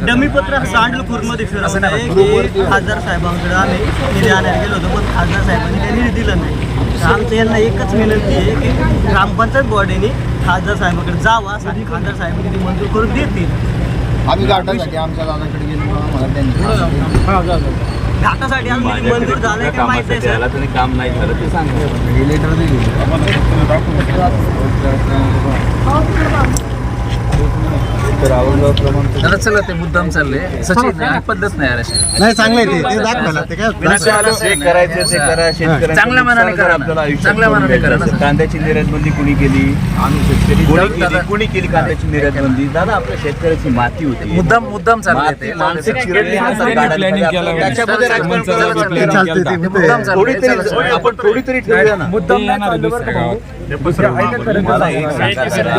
Dummy पत्र सांडलपूरमध्ये फिरवलंय की खासदार साहेबांकडे आम्ही निधी आणायला गेलो होतो पण खासदार साहेबांनी काही निधी दिला नाही आमचं यांना एकच विनंती आहे की ग्रामपंचायत बॉडीने खासदार साहेबांकडे जावा आणि खासदार साहेब निधी मंजूर करून देतील आम्ही गाठासाठी आमच्या दादाकडे गेलो मला त्यांनी घाटासाठी आम्ही निधी मंजूर झालाय का माहीत नाही सर. त्यांनी काम नाही झालं ते सांगा. लेटर तर चला ते मुद्दाम चालले. सचिन नाही पद्धत नाही यार अशी. नाही चांगलं आहे ते. ते दाखवायला ते काय? जे करायचं ते करा. शेतकऱ्यांचं चांगल्या मनाने करा ना. आपल्याला आयुष्यात चांगल्या करून मनाने करा ना. कांद्याची निर्यातबंदी कुणी केली? आम्ही शेतकरी कोणी केली कुणी केली कांद्याची निर्यातबंदी? दादा आपल्या शेतकऱ्याची माती होती. मुद्दाम मुद्दाम चालले माती ते. चिरडली हातात planning पाहिजे. केलं. त्याच्यामध्ये राजकारण चला, करायला चला, पाहिजे. चालतंय ते. मी मुद्दाम ते- चालले थोडी तरी चला, आपण थोडी तरी ठेवूया ना. मुद्दाम मला एक सांगा जरा.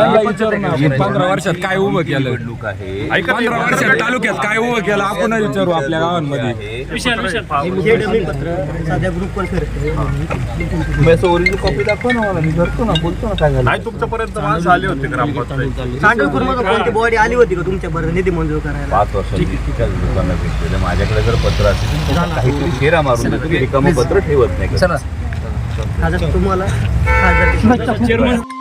पंधरा वर्षात काय उभं केलं? निवडणूक आहे? पंधरा वर्षात तालुक्यात काय उभं केलं? आपण विचारू आपल्या गावांमध्ये. आहे. हे डमी पत्र सध्या ग्रुपवर फिरते मी असं ओरिजिनल कॉपी दाखव ना मला. मी करतो ना बोलतो ना काय झालं. नाही तुमच्यापर्यंत माणसं आली होती ग्रामपंचायत. सांडलपूरमध्ये कोणती बॉडी आली होती का तुमच्या बरं निधी मंजूर करायला? पाच लोकांना भेटलेलं माझ्याकडे जर पत्र असेल तर काहीतरी शेरा मारून देतो रिकामं पत्र ठेवत नाही. खासदार तुम्हाला खासदार